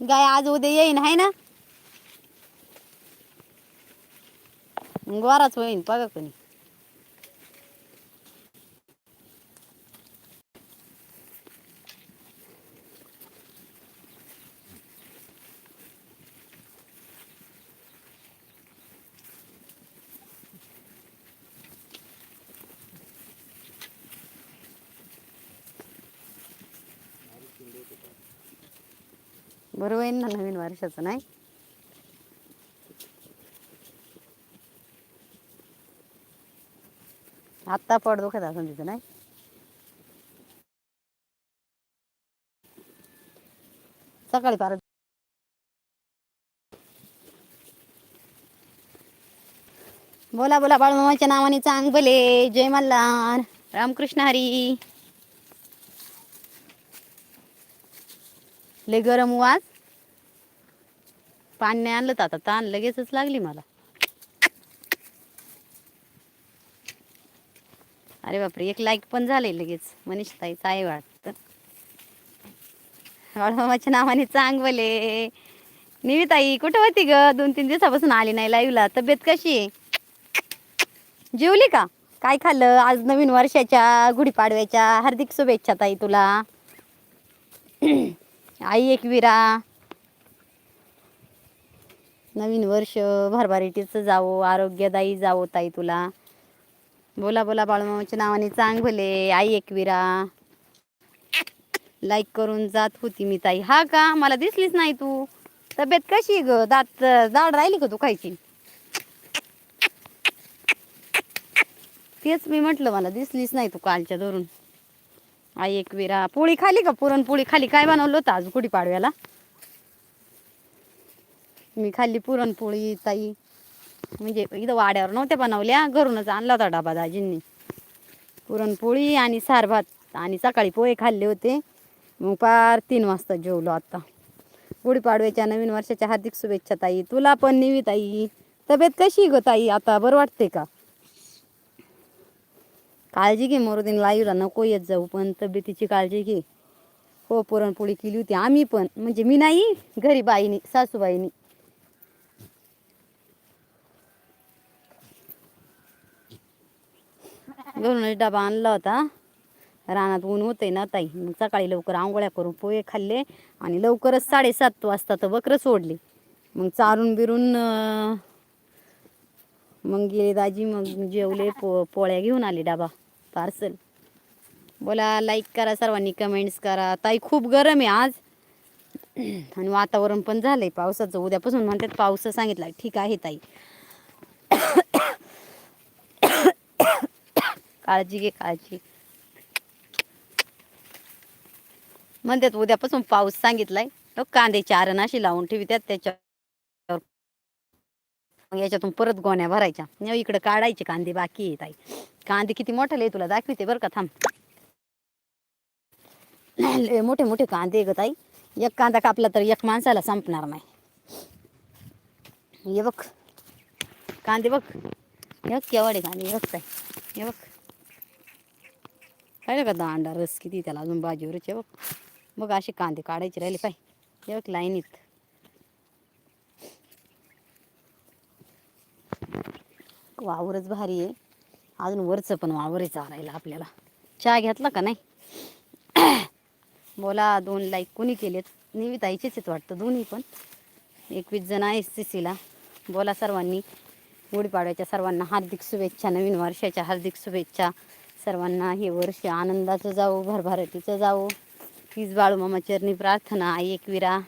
गाय आज उद्या येईन आहे ना? गोराच होईन बघा कोणी बरोबर होईन ना नवीन वर्षाचं नाही? आत्ता पड दुखत असं तिथं नाही? सकाळी पार बोला बोला बाळमामाच्या नावाने चांग भले. जय मल्हार. रामकृष्ण हरी. लय गरम हो वाज पाणी नाही आणलं तर आता ताण लगेचच लागली मला. अरे बापरे एक लाईक पण झाले लगेच. मनीष ताई आहे वाटतं बाळमामाच्या नावाने चांगले निविताई कुठं होती ग? दोन तीन दिवसापासून आली नाही लाईव्हला तब्येत कशी आहे? जेवली का? काय खाल्लं? आज नवीन वर्षाच्या गुढीपाडव्याच्या. हार्दिक शुभेच्छा ताई तुला. आई एकविरा नवीन वर्ष भरभराटीचं जावो आरोग्यदायी जावो ताई तुला. बोला बोला बाळमामाच्या नावाने चांग भले आई एकविरा लाईक करून जात होती मी ताई. हा का? मला दिसलीच नाही तू. तब्येत कशी ग? दात जाड राहिली का तू खायची तेच मी म्हटलं मला दिसलीच नाही तू कालच्या धरून. आई एकविरा पोळी खाली का पुरणपोळी खाली? काय बनवलं होतं आज गुढीपाडव्याला? मी खाल्ली पुरणपोळी ताई. म्हणजे इथं वाड्यावर नव्हत्या बनवल्या घरूनच आणला होता डबा दाजींनी. पुरणपोळी आणि सार भात आणि सकाळी पोहे खाल्ले होते. मग पार तीन वाजता जेवलो आता. गुढीपाडव्याच्या नवीन वर्षाच्या हार्दिक शुभेच्छा ताई. तुला पण निवी ताई. तब्येत कशी ग ताई? आता बरं वाटते का? काळजी घे मरुदीन. लाईव्हला नको येत जाऊ पण तब्येतीची काळजी घे. हो पुरणपोळी केली होती आम्ही पण. म्हणजे मी नाही घरी बाईनी सासूबाईनी. घरूनच डबा आणला होता. रानात ऊन होते ना ताई. मग सकाळी लवकर आंघोळ्या करून पोहे खाल्ले आणि लवकरच साडेसात वाजता तर बकरं सोडले. मग चारून बिरून मग गेले दाजी मग जेवले पो पोळ्या घेऊन आले डबा पार्सल बोला लाईक करा सर्वांनी कमेंट्स करा. ताई खूप गरम आहे आज. आणि वातावरण पण झालंय पावसाचं. उद्यापासून म्हणतात पाऊस सांगितला. ठीक आहे ताई. काळजी घे काळजी. म्हणतात उद्यापासून पाऊस सांगितलाय. तो कांदे चारण अशी लावून ठेवी त्यात त्याच्यावर मग याच्यातून परत गोण्या भरायच्या. इकडे काढायचे कांदे बाकी आहे ताई. कांदे किती मोठे तुला दाखवते बरं का थांब. मोठे मोठे कांदे ग ताई. एक कांदा कापला तर एक माणसाला संपणार नाही. हे बघ. कांदे बघ. हे बघ केवढे कांदे बघ ताई. हे बघ. काय का दांडा रस किती त्याला अजून बाजीवरच आहे बघ मग असे कांदे काढायचे राहिले पाय. हे बघ लाईनीत वावरच भारी आहे. अजून वरचं पण वावर आहे चालायला आपल्याला. चहा घेतला का नाही? बोला दोन लाईक कोणी केलेत? निविताईचेच आहेत वाटतं दोन्ही पण. एकवीस जण आहे सी सीला बोला सर्वांनी. गुढीपाडव्याच्या सर्वांना हार्दिक शुभेच्छा नवीन वर्षाच्या हार्दिक शुभेच्छा. सर्वांना हे वर्ष आनंदाचं जावो भरभराटीचं जावो. तीच बाळूमामा चरणी प्रार्थना. आई एकविरा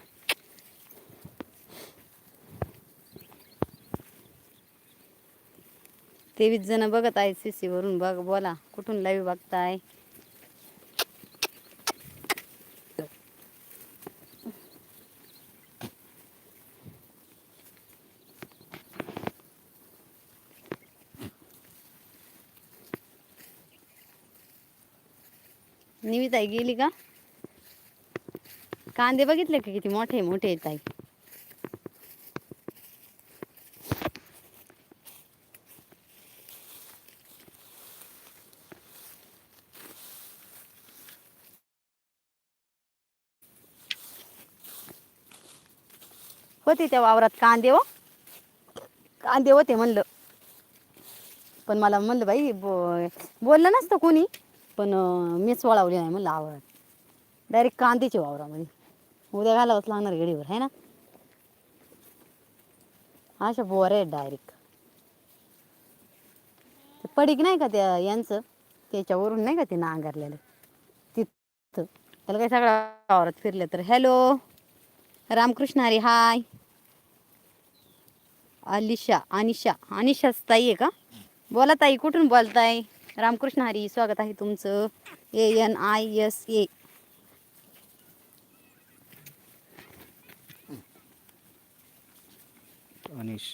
तेवीस जण बघत आहेत सी सी वरून. बघ बोला. कुठून लाईव्ह बघताय? निविताई गेली का? कांदे बघितले का किती मोठे मोठे ताई? होते त्या वावरात कांदे हो. कांदे होते म्हणलं. पण मला म्हणलं बाई बो बोललं नसतं कोणी. पण मीच वळावली नाही म्हणलं आवड डायरेक्ट कांद्याची वावरामध्ये उद्या घालावंच लागणार गडीवर आहे ना? अशा बोर आहेत डायरेक्ट पडीक नाही का त्या यांचं? त्याच्यावरून नाही का ते नांगरलेलं? तिथं. त्याला काय सगळ्या वावरात फिरले तर. Hello Ramakrishna Hari hi Alisha Anisha. अनिशाच ताई आहे का? बोला ताई कुठून बोलताय? रामकृष्ण हरी स्वागत आहे तुमचं. A N I S A. Anish.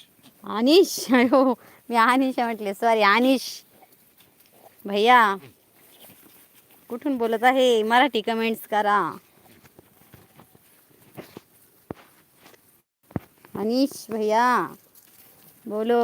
Anish? हो मी अनिशा म्हटले सॉरी अनिश. भैया कुठून बोलत आहे? मराठी कमेंट्स करा. अनिश भैया बोलो.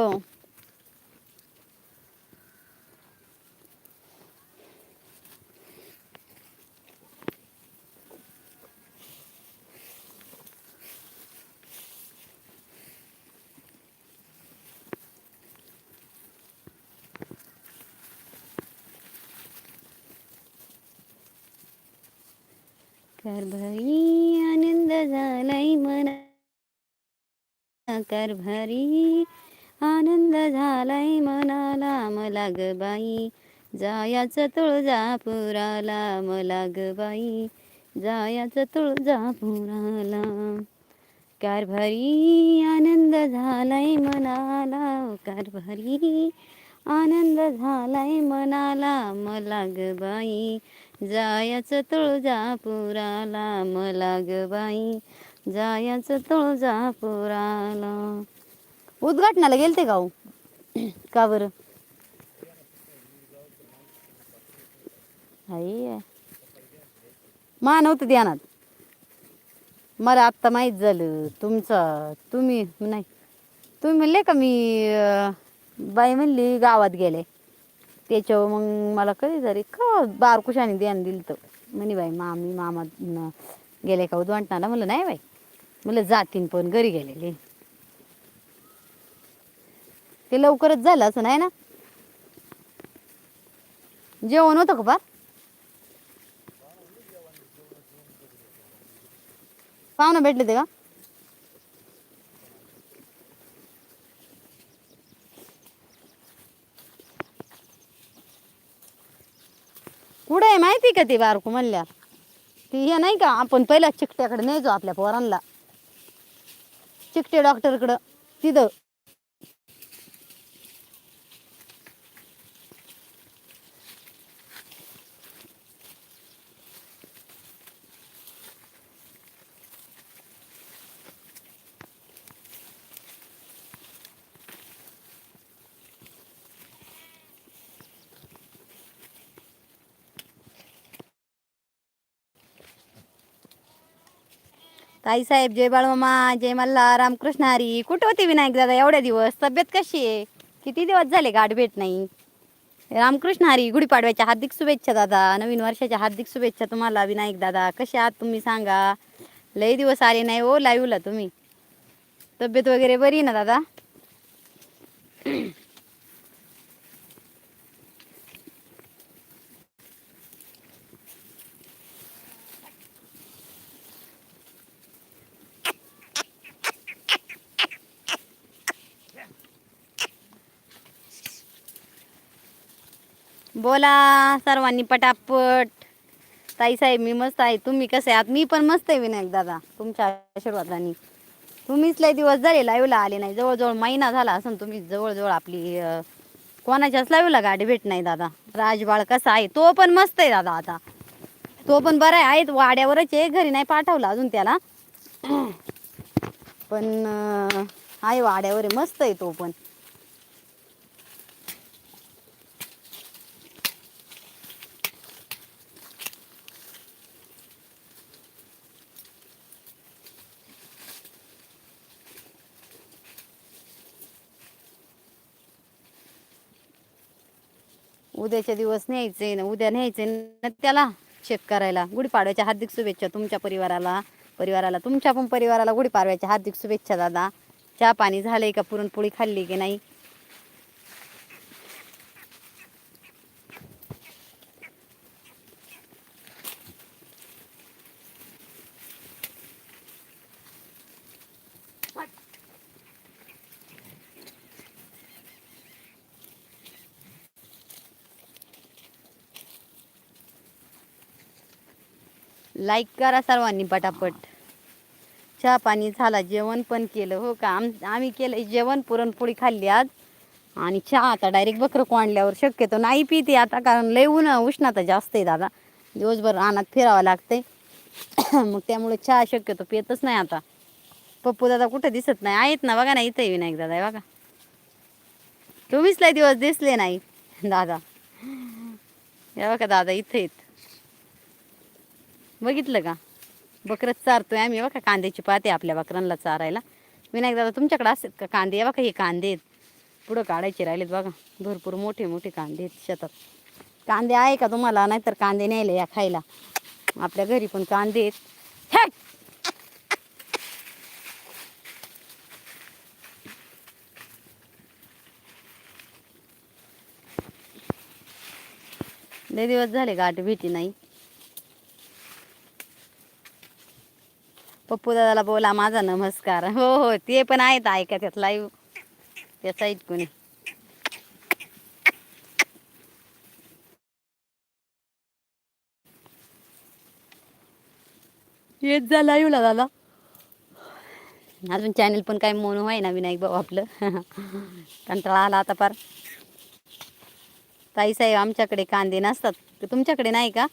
करभरी आनंद झालाय मना करभरी आनंद झालाय मनाला मला ग बाई. जायाचं तुळजापुराला मला ग बाई. जायाचं तुळजापुराला. कारभारी आनंद झालाय मनाला कारभारी आनंद झालाय मनाला मला ग बाई. जायाचं तुळजापुराला मला ग बाई. जायाचं तुळजापुराला. उद्घाटनाला गेलते का हो? का बरं? हाय मा नव्हतं ध्यानात. मला आत्ता माहीत झालं. तुमचं तुम्ही नाही. तुम्ही म्हणले का मी बाई म्हणली गावात गेले. त्याच्यावर मग मला कधी तरी का बारकुशाने ध्यान दिलं तर म्हणे बाई मामी मामा गेले का उद्वाटणाला म्हणलं नाही बाई. म्हणलं जातीन पण घरी गेलेले. ते लवकरच झालं असं नाही ना? जेवण होतं का फार पाहुणं भेटले ते का? कुठं आहे माहिती का ते बारकू म्हणल्या ती हे नाही का आपण पहिला चिकट्याकडे न्यायचो आपल्या पोरांना. चिकटे डॉक्टरकडं तिथं ताईसाहेब जय बाळमामा जय मल्ला रामकृष्ण हरी. कुठं होते विनायक दादा? एवढ्या दिवस तब्येत कशी आहे? किती दिवस झाले गाठ भेट नाही? रामकृष्ण हरी गुढीपाडव्याच्या हार्दिक शुभेच्छा दादा. नवीन वर्षाच्या हार्दिक शुभेच्छा तुम्हाला विनायक दादा. कसे आहात तुम्ही सांगा. लई दिवस आले नाही हो लाईव्हला तुम्ही. तब्येत वगैरे बरी आहे ना दादा? बोला सर्वांनी पटापट. ताई साहेब मी मस्त आहे. तुम्ही कसे आहात? मी पण मस्त आहे विनायक दादा. तुमच्या आशीर्वादाने. तुम्हीच लय दिवस झाले लाईव्हला आले नाही. जवळजवळ महिना झाला असं तुम्ही जवळजवळ आपली कोणाच्याच लाईव्हला गाडी भेट नाही दादा. राजबाळ कसा आहे? तो पण मस्त आहे दादा आता. तो पण बरा आहे. आहेत वाड्यावरच आहे. घरी नाही पाठवला अजून त्याला. पण आहे वाड्यावर आहे. मस्त आहे तो पण. उद्याच्या दिवस न्यायचे ना उद्या न्यायचे ना त्याला चेक करायला गुढीपाडव्याच्या हार्दिक शुभेच्छा तुमच्या परिवाराला परिवाराला तुमच्या पण परिवाराला गुढीपाडव्याच्या हार्दिक शुभेच्छा दादा. चहा पाणी झालंय का? पुरणपोळी खाल्ली की नाही? लाईक करा सर्वांनी पटापट. चहा पाणी झाला जेवण पण केलं हो का? आम आम्ही केलं जेवण पुरणपोळी खाल्ली आज. आणि चहा आता डायरेक्ट बकरं कोंडल्यावर शक्यतो नाही पिते आता कारण लय ऊन उष्णता जास्त आहे दादा. दिवसभर रानात फिरावं लागते मग त्यामुळे चहा शक्यतो पितच नाही आता. पप्पू दादा कुठं दिसत नाही? आहेत ना बघा ना इथे विनायक दादा बघा. तुम्हीच लय दिवस दिसले नाही दादा. या बघा दादा इथे आहेत. बघितलं का? बकरच चारतोय आम्ही बघा कांद्याची पाते आपल्या बकरांना चारायला. विनायक दादा तुमच्याकडे असतात का कांदे? बघा हे कांदे आहेत. पुढं काढायचे राहिलेत बघा. भरपूर मोठे मोठे कांदे आहेत शेतात. कांदे आहे का तुम्हाला? नाहीतर कांदे न्यायला या खायला. आपल्या घरी पण कांदे आहेत. लय दिवस झाले गाठ भेटी नाही. पप्पू दादाला बोला माझा नमस्कार. हो हो ते पण आहेत ऐका त्यात लाईव्ह त्याचा कोणी. येत जा लाईव्हला दादा. अजून चॅनल पण काय मोनो आहे ना विनायक भाऊ आपलं. कंटाळा आला आता पार ताई साहेब आमच्याकडे कांदे नसतात. तुमच्याकडे नाही का?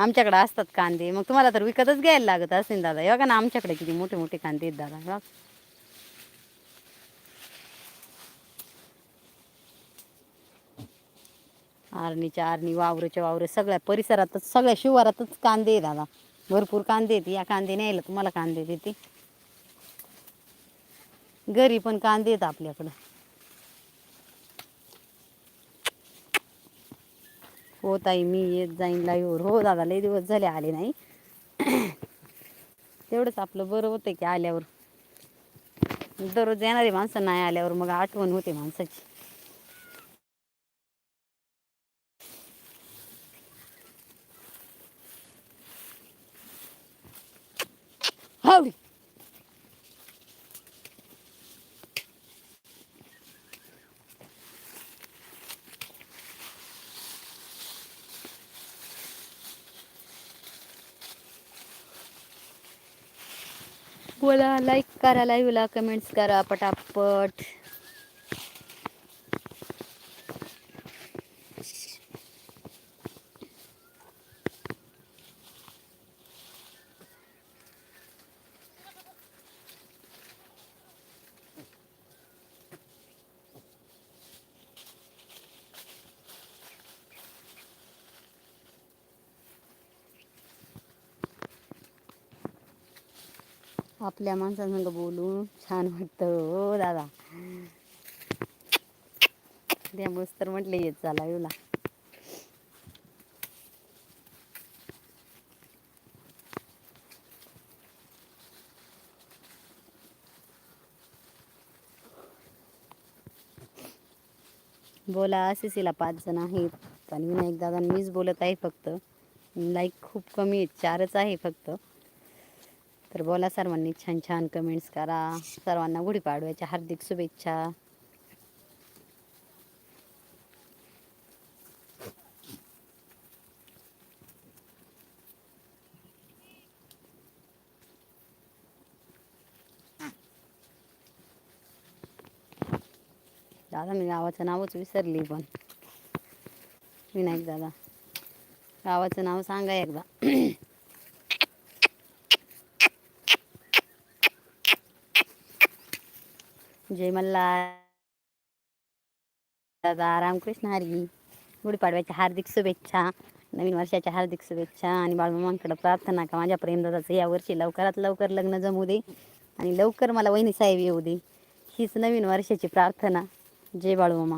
आमच्याकडे असतात कांदे. मग तुम्हाला तर विकतच घ्यायला लागत असेल दादा. हे बघा ना आमच्याकडे किती मोठे मोठे कांदे आहेत दादा. बघ. बघा. आरणीच्या आरणी वावरच्या वावर सगळ्या परिसरातच सगळ्या शिवारातच कांदे आहे दादा. भरपूर कांदे आहेत. या कांदे न्यायला तुम्हाला कांदे देते. घरी पण कांदे आहेत आपल्याकडं. हो ताई मी येत जाईन लाईव्हवर. हो दादा लई दिवस झाले आले नाही. तेवढंच आपलं बरं होतं की आल्यावर. दररोज येणारी माणसं नाही आल्यावर मग आठवण होते माणसाची. हावडी बोला लाईक करा लाईव्हला कमेंट्स करा पटापट. आपल्या माणसांसंग बोलून छान वाटतं. हो दादा. त्यामुळेच तर म्हटले येत चला येऊला बोला सीसीला पाच जण आहेत आणि विनायक दादा मीच बोलत आहे फक्त. लाईक खूप कमी आहेत चारच आहे फक्त. तर बोला सर्वांनी छान छान कमेंट्स करा. सर्वांना गुढीपाडव्याच्या हार्दिक शुभेच्छा. दादा मी गावाचं नावच विसरली पण. विनायक दादा. गावाचं नाव सांगा एकदा. जय मल्ला दादा रामकृष्ण हरी गुढीपाडव्याच्या हार्दिक शुभेच्छा नवीन वर्षाच्या हार्दिक शुभेच्छा आणि बाळमामांकडे प्रार्थना का माझ्या प्रेमदादाचं यावर्षी लवकरात लवकर लग्न जमू दे आणि लवकर मला वहिनी साहेब येऊ दे. हीच नवीन वर्षाची प्रार्थना. जय बाळूमामा.